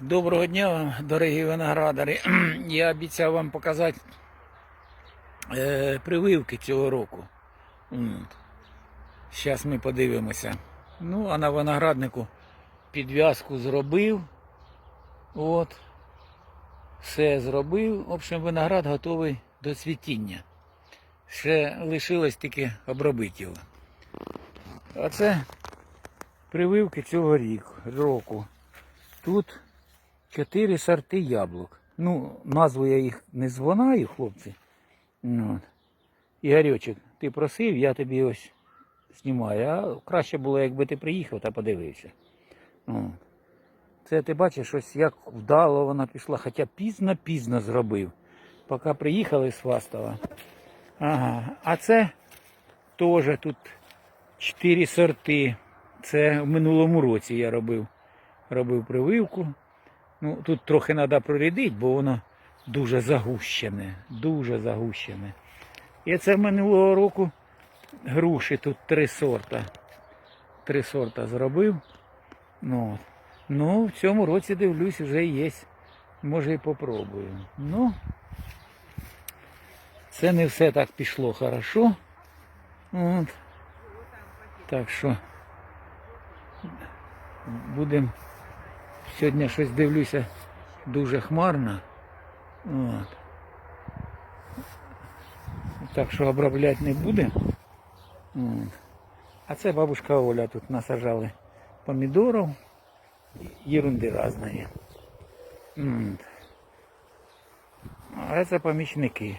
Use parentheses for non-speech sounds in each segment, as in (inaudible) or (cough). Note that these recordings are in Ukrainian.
Доброго дня вам, дорогі виноградари. (clears throat) Я обіцяв вам показати е, прививки цього року. Зараз ми подивимося. Ну, а на винограднику підв'язку зробив. От. Все зробив. В общем, виноград готовий до цвітіння. Ще лишилось тільки обробити його. А це прививки цього року. Тут чотири сорти яблук. Ну, назву я їх не звонаю, хлопці. Ну, от. Ігорьочек, ти просив, я тобі ось знімаю. А краще було, якби ти приїхав та подивився. От. Це ти бачиш, ось як вдало вона пішла, хоча пізно-пізно зробив. Поки приїхали з Фастова. Ага. А це теж тут чотири сорти. Це в минулому році я робив. Робив прививку. Ну, тут трохи треба прорядити, бо воно дуже загущене. Дуже загущене. І це минулого року груші тут три сорта. Три сорта зробив. Ну, ну в цьому році дивлюсь, вже є. Може і попробую. Ну, це не все так пішло хорошо. От. Так що будемо Сьогодні щось дивлюся дуже хмарно. От. Так що обробляти не будемо. От. А це бабушка Оля тут насажали помідорів. Ерунди різної. А це помічники.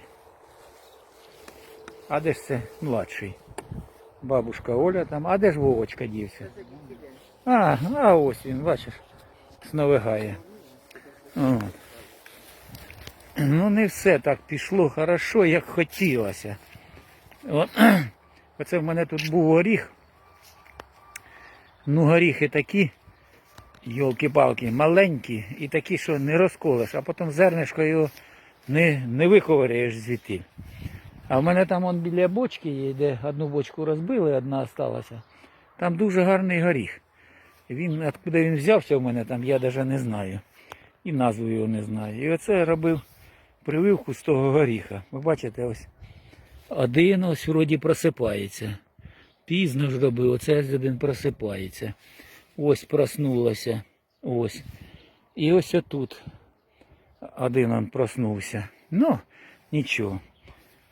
А де ж це младший? Бабушка Оля там. А де ж Вовочка дівся? А, а ось він, бачиш сновигає. От. Ну не все так пішло хорошо, як хотілося. От. (clears throat) Оце в мене тут був горіх. Ну горіхи такі, йолки-палки, маленькі і такі, що не розколиш, а потім зернишко його не, не виковиряєш звідти. А в мене там он біля бочки є, де одну бочку розбили, одна залишилася. Там дуже гарний горіх. Він, откуда він взявся в мене там, я навіть не знаю. І назву його не знаю. І оце я робив прививку з того горіха. Ви бачите, ось один ось вроді просипається. Пізно ж робив, оце один просипається. Ось проснулося. Ось. І ось отут. Один он проснувся. Ну, нічого.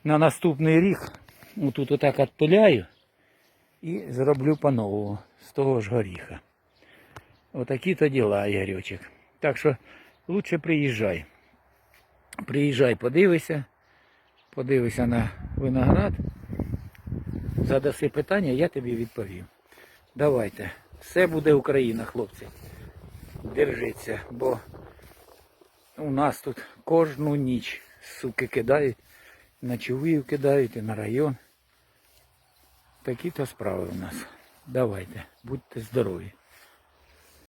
На наступний рік отут отак відпиляю і зроблю по-новому з того ж горіха. Отакі то діла, Ігорючик. Так що лучше приїжджай. Приїжджай, подивися, подивися на виноград. Задаси питання, я тобі відповім. Давайте. Все буде Україна, хлопці. Держиться, бо у нас тут кожну ніч суки кидають, на чувію кидають і на район. Такі то справи у нас. Давайте, будьте здорові.